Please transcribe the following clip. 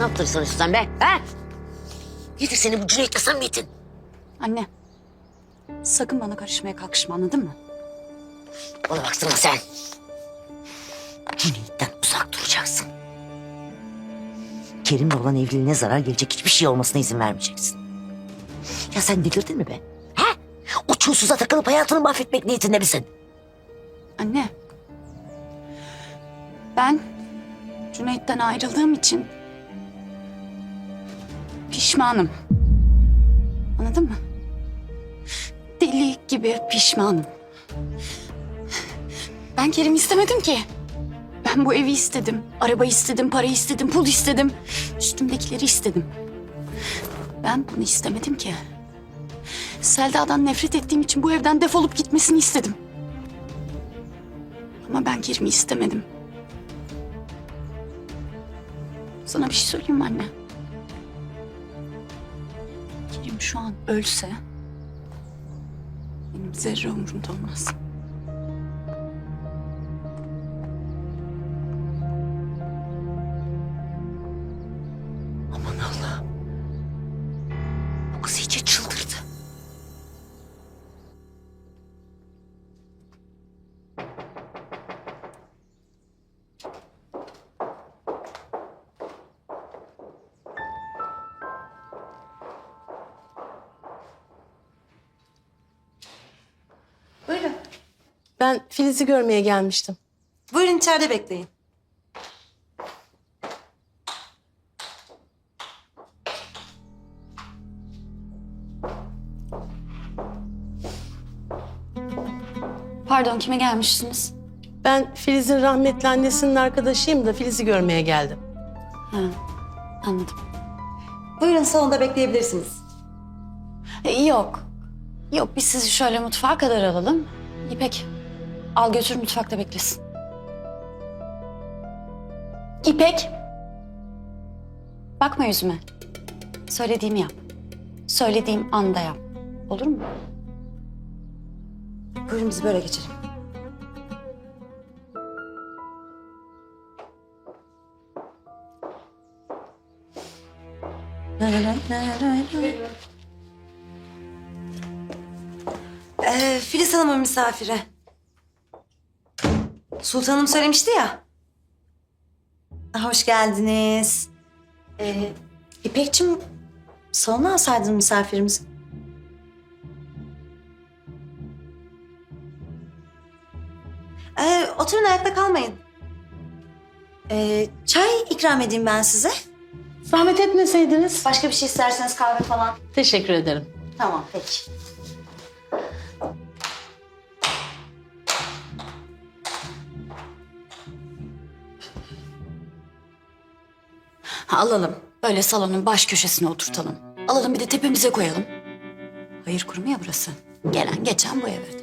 yaptın sanıyorsun sen be? Ha? Nedir senin bu Cüneyt'le samimiyetin? Anne. Sakın bana karışmaya kalkışma anladın mı? Bana baksana sen. Cüneyt'ten uzak duracaksın. Kerim'le olan evliliğine zarar gelecek hiçbir şey olmasına izin vermeyeceksin. Ya sen delirdin mi be? Ha? O çulsuza takılıp hayatını mahvetmek niyetinde misin? Anne. Ben Cüneyt'ten ayrıldığım için pişmanım. Anladın mı? Deli gibi pişmanım. Ben Kerim istemedim ki. Ben bu evi istedim. Araba istedim, para istedim, pul istedim. Üstümdekileri istedim. Ben bunu istemedim ki. Selda'dan nefret ettiğim için bu evden defolup gitmesini istedim. Ama ben Kerim'i istemedim. Sana bir şey söyleyeyim mi anne? Kerim şu an ölse benim zerre umurumda olmaz. Aman Allah. Bu kız iyice çıldırdı. Ben Filiz'i görmeye gelmiştim. Buyurun içeride bekleyin. Pardon kime gelmiştiniz? Ben Filiz'in rahmetli annesinin arkadaşıyım da Filiz'i görmeye geldim. Ha, anladım. Buyurun salonda bekleyebilirsiniz. E, yok. Yok biz sizi şöyle mutfağa kadar alalım. İpek al götür mutfakta beklesin. İpek. Bakma yüzüme. Söylediğimi yap. Söylediğim anda yap. Olur mu? Buyurun biz böyle geçelim. Ee, Filiz Hanım'ın misafiri. Sultanım söylemişti ya. Hoş geldiniz. Ee, İpekçim salona alsaydın misafirimizi. Ee, oturun ayakta kalmayın. Ee, çay ikram edeyim ben size. Zahmet etmeseydiniz. Başka bir şey isterseniz kahve falan. Teşekkür ederim. Tamam peki. Alalım. Böyle salonun baş köşesine oturtalım. Alalım bir de tepemize koyalım. Hayır kurumu ya burası. Gelen geçen bu eve.